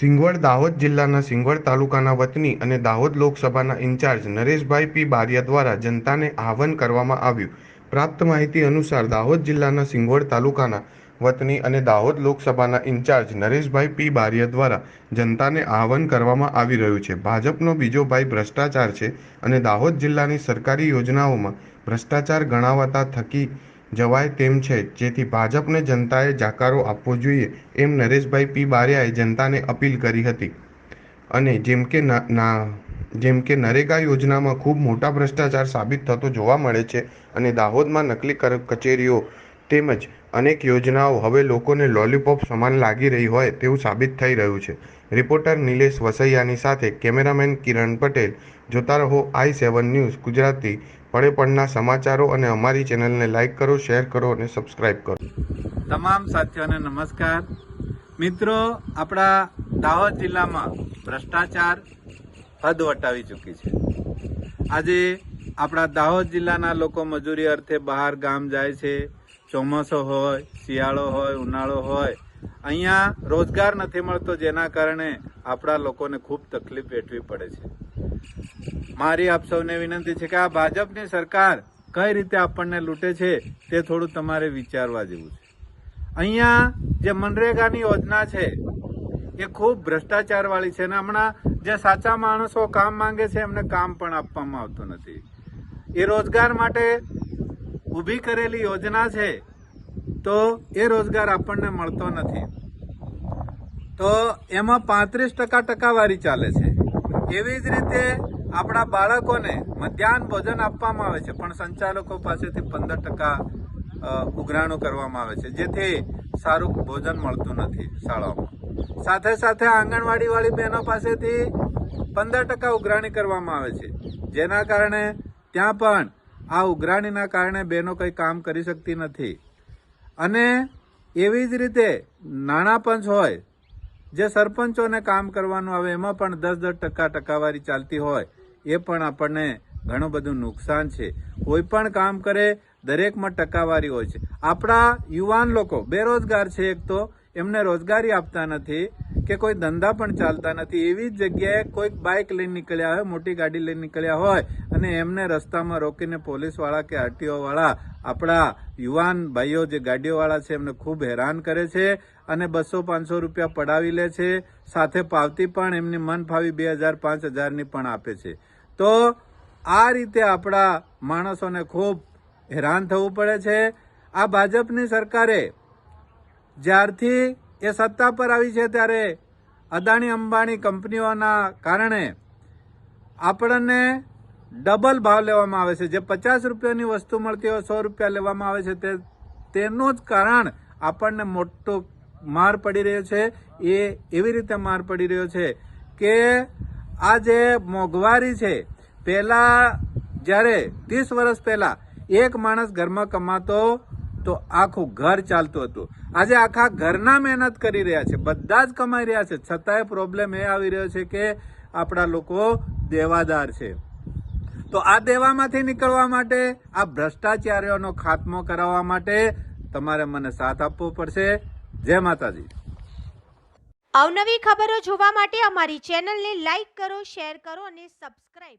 સિંગવડ દાહોદ જિલ્લાના સિંગવડ તાલુકાના વતની અને દાહોદ લોકસભાના ઇન્ચાર્જ નરેશભાઈ પી બારિયા દ્વારા જનતાને આહવાન કરવામાં આવ્યું. પ્રાપ્ત માહિતી અનુસાર દાહોદ જિલ્લાના સિંગવડ તાલુકાના વતની અને દાહોદ લોકસભાના ઇન્ચાર્જ નરેશભાઈ પી બારિયા દ્વારા જનતાને આહવાન કરવામાં આવી રહ્યું છે. ભાજપનો બીજો ભાઈ ભ્રષ્ટાચાર છે અને દાહોદ જિલ્લાની સરકારી યોજનાઓમાં ભ્રષ્ટાચાર ગણાવતા થકી જવાય તેમ છે. જેથી ભાજપને જનતાએ જાકારો આપવો જોઈએ એમ નરેશભાઈ પી બારિયાએ જનતાને અપીલ કરી હતી. અને જેમ કે જેમ કે નરેગા યોજનામાં ખૂબ મોટા ભ્રષ્ટાચાર સાબિત થતો જોવા મળે છે અને દાહોદમાં નકલી કચેરીઓ તેમજ અનેક યોજનાઓ હવે લોકોને લોલીપોપ સમાન લાગી રહી હોય તેવું સાબિત થઈ રહ્યું છે. રિપોર્ટર નિલેશ વસૈયાની સાથે કેમેરામેન કિરણ પટેલ. જોતા રહો આઈ સેવન ન્યૂઝ ગુજરાતી પડે પળના સમાચારો અને અમારી ચેનલને લાઇક કરો, શેર કરો અને સબસ્ક્રાઇબ કરો. તમામ સાથીઓને નમસ્કાર. મિત્રો, આપણા દાહોદ જિલ્લામાં ભ્રષ્ટાચાર હદ વટાવી ચૂકી છે. આજે આપણા દાહોદ જિલ્લાના લોકો મજૂરી અર્થે બહાર ગામ જાય છે. ચોમાસો હોય, શિયાળો હોય, ઉનાળો હોય, અહીંયા રોજગાર નથી મળતો, જેના કારણે આપણા લોકોને ખૂબ તકલીફ વેઠવી પડે છે. મારી આપ સૌને વિનંતી છે કે આ ભાજપની સરકાર કઈ રીતે આપણને લૂંટે છે તે થોડું તમારે વિચારવા જેવું છે. અહીંયા જે મનરેગાની યોજના છે, એ ખૂબ ભ્રષ્ટાચારવાળી છે અને હમણાં જે સાચા માણસો કામ માંગે છે, એમને કામ પણ આપવામાં આવતું નથી. એ રોજગાર માટે ઊભી કરેલી યોજના છે, તો એ રોજગાર આપણને મળતો નથી. તો એમાં પાંત્રીસ ટકા ટકાવારી ચાલે છે. એવી જ રીતે આપણા બાળકોને મધ્યાહન ભોજન આપવામાં આવે છે, પણ સંચાલકો પાસેથી પંદર ટકા ઉઘરાણું કરવામાં આવે છે, જેથી સારું ભોજન મળતું નથી શાળાઓમાં. સાથે સાથે આંગણવાડીવાળી બહેનો પાસેથી પંદર ટકા ઉઘરાણી કરવામાં આવે છે, જેના કારણે ત્યાં પણ આ ઉઘરાણીના કારણે બહેનો કંઈ કામ કરી શકતી નથી. અને એવી જ રીતે નાણાં પંચ હોય જે સરપંચોને કામ કરવાનું આવે, એમાં પણ દસ દસ ટકા ટકાવારી ચાલતી હોય, એ પણ આપણને ઘણું બધું નુકસાન છે. કોઈ પણ કામ કરે, દરેકમાં ટકાવારી હોય છે. આપણા યુવાન લોકો, બેરોજગાર છે એક તો, એમને રોજગારી આપતા નથી કે કોઈ ધંધા પણ ચાલતા નથી. એવી જગ્યાએ કોઈક બાઇક લઈને નીકળ્યા હોય, મોટી ગાડી લઈને નીકળ્યા હોય અને એમને રસ્તામાં રોકીને પોલીસવાળા કે આરટીઓવાળા, આપણા યુવાન ભાઈઓ જે ગાડીઓવાળા છે, એમને ખૂબ હેરાન કરે છે અને બસો પાંચસો રૂપિયા પડાવી લે છે. સાથે પાવતી પણ એમની મનફાવી બે હજાર, પાંચ હજારની પણ આપે છે. તો આ રીતે આપણા માણસોને ખૂબ હેરાન થવું પડે છે. આ ભાજપની સરકારે જ્યારથી એ સત્તા પર આવી છે ત્યારે અદાણી અંબાણી કંપનીઓના કારણે આપણને ડબલ ભાવ લેવામાં આવે છે. જે પચાસ રૂપિયાની વસ્તુ મળતી હોય, સો રૂપિયા લેવામાં આવે છે. તે, તેનું જ કારણ આપણને મોટો માર પડી રહ્યો છે. એ એવી રીતે માર પડી રહ્યો છે કે આ જે મોંઘવારી છે, પહેલાં જ્યારે ત્રીસ વર્ષ પહેલાં એક માણસ ઘરમાં કમાતો તો આખું ઘર ચાલતું હતું. આજે આખા ઘરના મહેનત કરી રહ્યા છે. બધા જ કમાઈ રહ્યા છે. છતાંય પ્રોબ્લેમ એ આવી રહ્યો છે કે આપણા લોકો દેવાદાર છે. તો આ દેવામાંથી નીકળવા માટે, આ ભ્રષ્ટાચારીઓનો ખાત્મો કરાવવા માટે તમારે મને સાથ આપવો પડશે. જય માતાજી. અવનવી ખબરો જોવા માટે અમારી ચેનલને લાઈક કરો શેર કરો અને સબસ્ક્રાઇબ